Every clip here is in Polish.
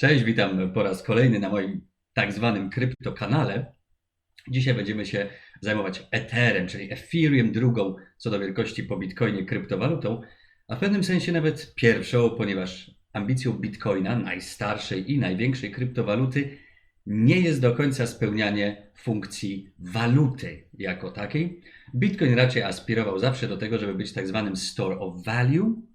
Cześć, witam po raz kolejny na moim tak zwanym kryptokanale. Dzisiaj będziemy się zajmować Etherem, czyli Ethereum, drugą co do wielkości po Bitcoinie kryptowalutą, a w pewnym sensie nawet pierwszą, ponieważ ambicją Bitcoina, najstarszej i największej kryptowaluty, nie jest do końca spełnianie funkcji waluty jako takiej. Bitcoin raczej aspirował zawsze do tego, żeby być tak zwanym store of value,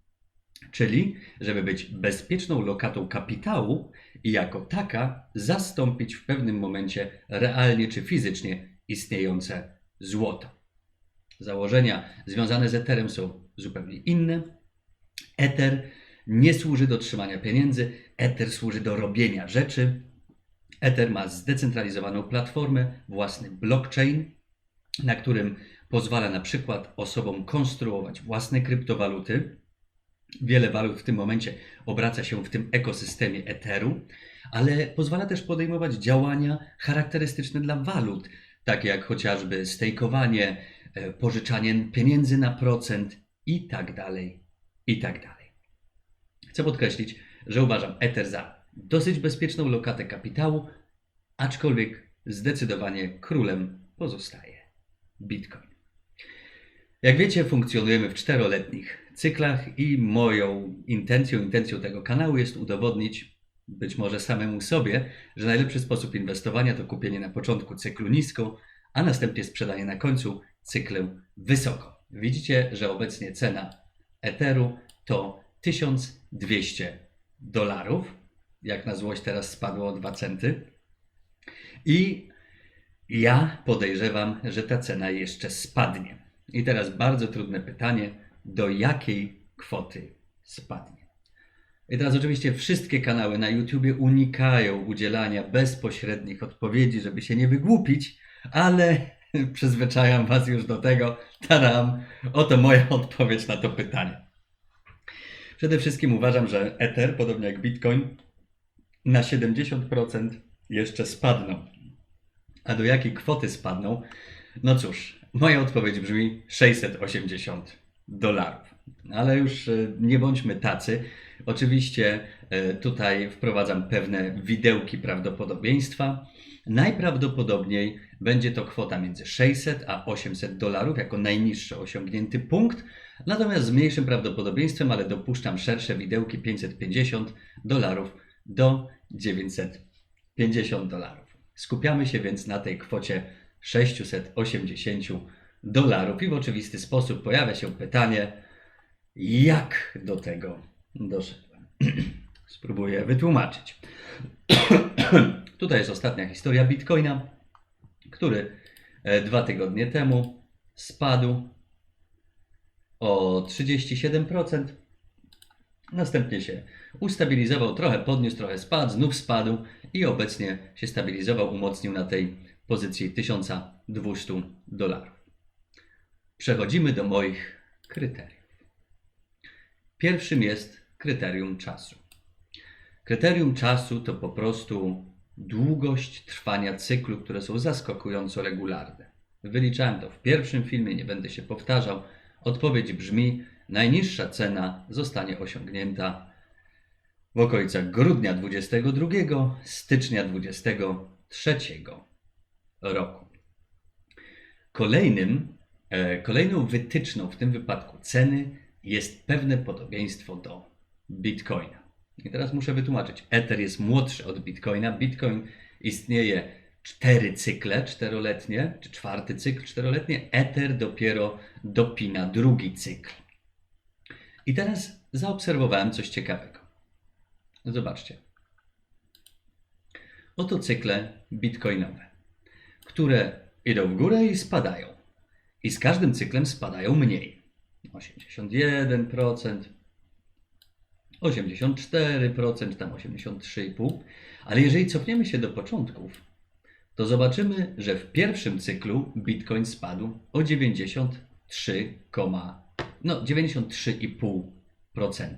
czyli żeby być bezpieczną lokatą kapitału i jako taka zastąpić w pewnym momencie realnie czy fizycznie istniejące złoto. Założenia związane z Etherem są zupełnie inne. Ether nie służy do trzymania pieniędzy, Ether służy do robienia rzeczy. Ether ma zdecentralizowaną platformę, własny blockchain, na którym pozwala na przykład osobom konstruować własne kryptowaluty. Wiele walut w tym momencie obraca się w tym ekosystemie Etheru, ale pozwala też podejmować działania charakterystyczne dla walut, takie jak chociażby stejkowanie, e, pożyczanie pieniędzy na procent i tak dalej, i tak dalej. Chcę podkreślić, że uważam Ether za dosyć bezpieczną lokatę kapitału, aczkolwiek zdecydowanie królem pozostaje Bitcoin. Jak wiecie, funkcjonujemy w czteroletnich cyklach i moją intencją, intencją tego kanału jest udowodnić, być może samemu sobie, że najlepszy sposób inwestowania to kupienie na początku cyklu nisko, a następnie sprzedanie na końcu cyklu wysoko. Widzicie, że obecnie cena Etheru to 1200 dolarów. Jak na złość teraz spadło o 2 centy. I ja podejrzewam, że ta cena jeszcze spadnie. I teraz bardzo trudne pytanie, do jakiej kwoty spadnie? I teraz oczywiście wszystkie kanały na YouTubie unikają udzielania bezpośrednich odpowiedzi, żeby się nie wygłupić, ale przyzwyczajam Was już do tego. Taram, oto moja odpowiedź na to pytanie. Przede wszystkim uważam, że Ether, podobnie jak Bitcoin, na 70% jeszcze spadną. A do jakiej kwoty spadną? No cóż, moja odpowiedź brzmi 680 dolarów. Ale już e, nie bądźmy tacy. Oczywiście e, tutaj wprowadzam pewne widełki prawdopodobieństwa. Najprawdopodobniej będzie to kwota między 600 a 800 dolarów jako najniższy osiągnięty punkt. Natomiast z mniejszym prawdopodobieństwem, ale dopuszczam szersze widełki 550 dolarów do 950 dolarów. Skupiamy się więc na tej kwocie 680 dolarów i w oczywisty sposób pojawia się pytanie, jak do tego doszedłem. Spróbuję wytłumaczyć. Tutaj jest ostatnia historia Bitcoina, który e, dwa tygodnie temu spadł o 37%. Następnie się ustabilizował, trochę podniósł, trochę spadł, znów spadł i obecnie się stabilizował, umocnił na tej pozycji 1200 dolarów. Przechodzimy do moich kryteriów. Pierwszym jest kryterium czasu. Kryterium czasu to po prostu długość trwania cyklu, które są zaskakująco regularne. Wyliczałem to w pierwszym filmie, nie będę się powtarzał. Odpowiedź brzmi: najniższa cena zostanie osiągnięta w okolicach grudnia 22, stycznia 23 roku. Kolejnym, kolejną wytyczną w tym wypadku ceny jest pewne podobieństwo do Bitcoina. I teraz muszę wytłumaczyć. Ether jest młodszy od Bitcoina. Bitcoin istnieje cztery cykle czteroletnie, czy czwarty cykl czteroletnie. Ether dopiero dopina drugi cykl. I teraz zaobserwowałem coś ciekawego. Zobaczcie. Oto cykle bitcoinowe, które idą w górę i spadają. I z każdym cyklem spadają mniej. 81%, 84%, tam 83,5%. Ale jeżeli cofniemy się do początków, to zobaczymy, że w pierwszym cyklu Bitcoin spadł o 93, no 93,5%,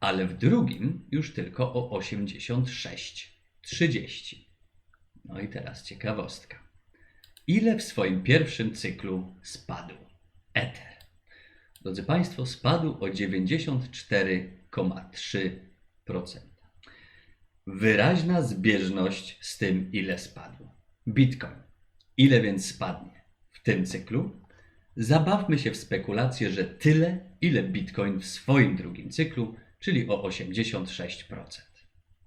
ale w drugim już tylko o 86,30. No i teraz ciekawostka. Ile w swoim pierwszym cyklu spadł Ether? Drodzy Państwo, spadł o 94,3%. wyraźna zbieżność z tym, ile spadł Bitcoin. Ile więc spadnie w tym cyklu? Zabawmy się w spekulację, że tyle, ile Bitcoin w swoim drugim cyklu, czyli o 86%.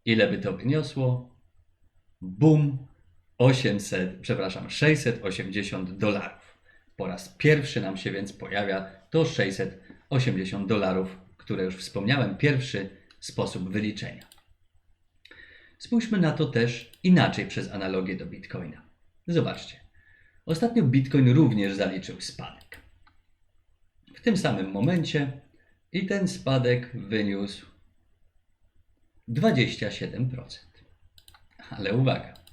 Ile by to wyniosło? Bum! 800, przepraszam, 680 dolarów. Po raz pierwszy nam się więc pojawia to 680 dolarów, które już wspomniałem, pierwszy sposób wyliczenia. Spójrzmy na to też inaczej przez analogię do Bitcoina. Zobaczcie. Ostatnio Bitcoin również zaliczył spadek. W tym samym momencie i ten spadek wyniósł 27%. Ale uwaga.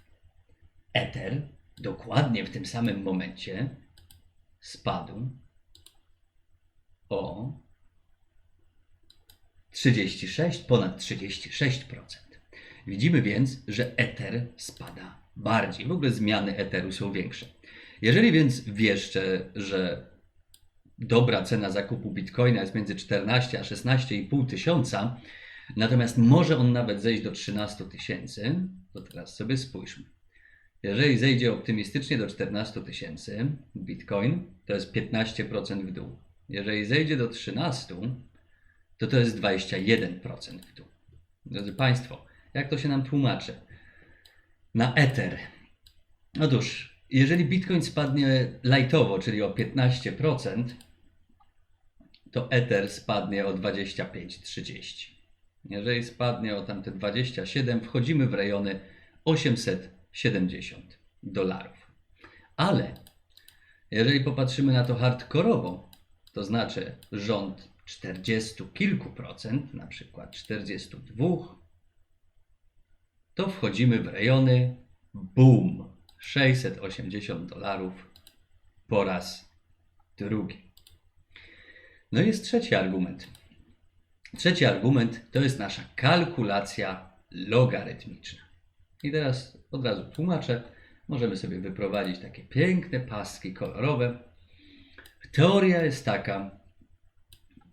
Ether dokładnie w tym samym momencie spadł o 36, ponad 36%. Widzimy więc, że Ether spada bardziej. W ogóle zmiany Etheru są większe. Jeżeli więc wieszczę, że dobra cena zakupu Bitcoina jest między 14 a 16,5 tysiąca, natomiast może on nawet zejść do 13 tysięcy, to teraz sobie spójrzmy. Jeżeli zejdzie optymistycznie do 14 tysięcy Bitcoin, to jest 15% w dół. Jeżeli zejdzie do 13, to to jest 21% w dół. Drodzy Państwo, jak to się nam tłumaczy? Na Ether. Otóż, jeżeli Bitcoin spadnie lightowo, czyli o 15%, to Ether spadnie o 25-30. Jeżeli spadnie o tamte 27, wchodzimy w rejony 870 dolarów. Ale jeżeli popatrzymy na to hardkorowo, to znaczy rząd 40 kilku procent, na przykład 42, to wchodzimy w rejony boom 680 dolarów po raz drugi. No i jest trzeci argument. Trzeci argument to jest nasza kalkulacja logarytmiczna. I teraz od razu tłumaczę. Możemy sobie wyprowadzić takie piękne paski kolorowe. Teoria jest taka,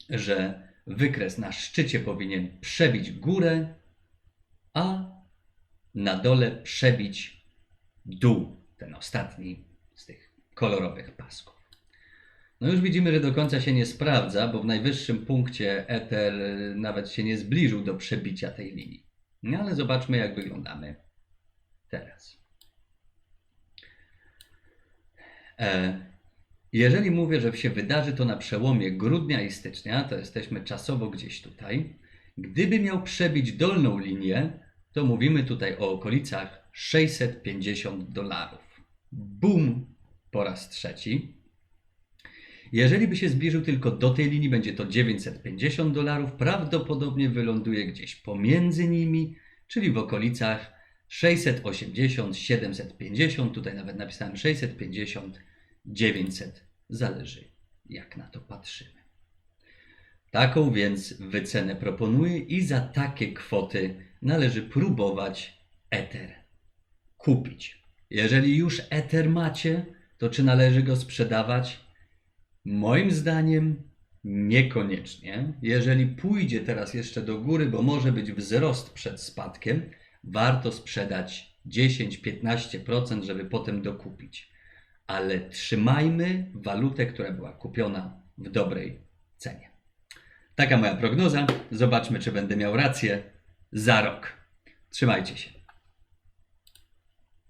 że wykres na szczycie powinien przebić górę, a na dole przebić dół, ten ostatni z tych kolorowych pasków. No już widzimy, że do końca się nie sprawdza, bo w najwyższym punkcie Ether nawet się nie zbliżył do przebicia tej linii. No ale zobaczmy, jak wyglądamy teraz. E, jeżeli mówię, że się wydarzy to na przełomie grudnia i stycznia, to jesteśmy czasowo gdzieś tutaj. Gdyby miał przebić dolną linię, to mówimy tutaj o okolicach 650 dolarów. Bum! Po raz trzeci. Jeżeli by się zbliżył tylko do tej linii, będzie to 950 dolarów. Prawdopodobnie wyląduje gdzieś pomiędzy nimi, czyli w okolicach 680, 750. Tutaj nawet napisałem 650, 900. Zależy, jak na to patrzymy. Taką więc wycenę proponuję i za takie kwoty należy próbować Ether kupić. Jeżeli już Ether macie, to czy należy go sprzedawać? Moim zdaniem niekoniecznie. Jeżeli pójdzie teraz jeszcze do góry, bo może być wzrost przed spadkiem, warto sprzedać 10-15%, żeby potem dokupić. Ale trzymajmy walutę, która była kupiona w dobrej cenie. Taka moja prognoza. Zobaczmy, czy będę miał rację za rok. Trzymajcie się.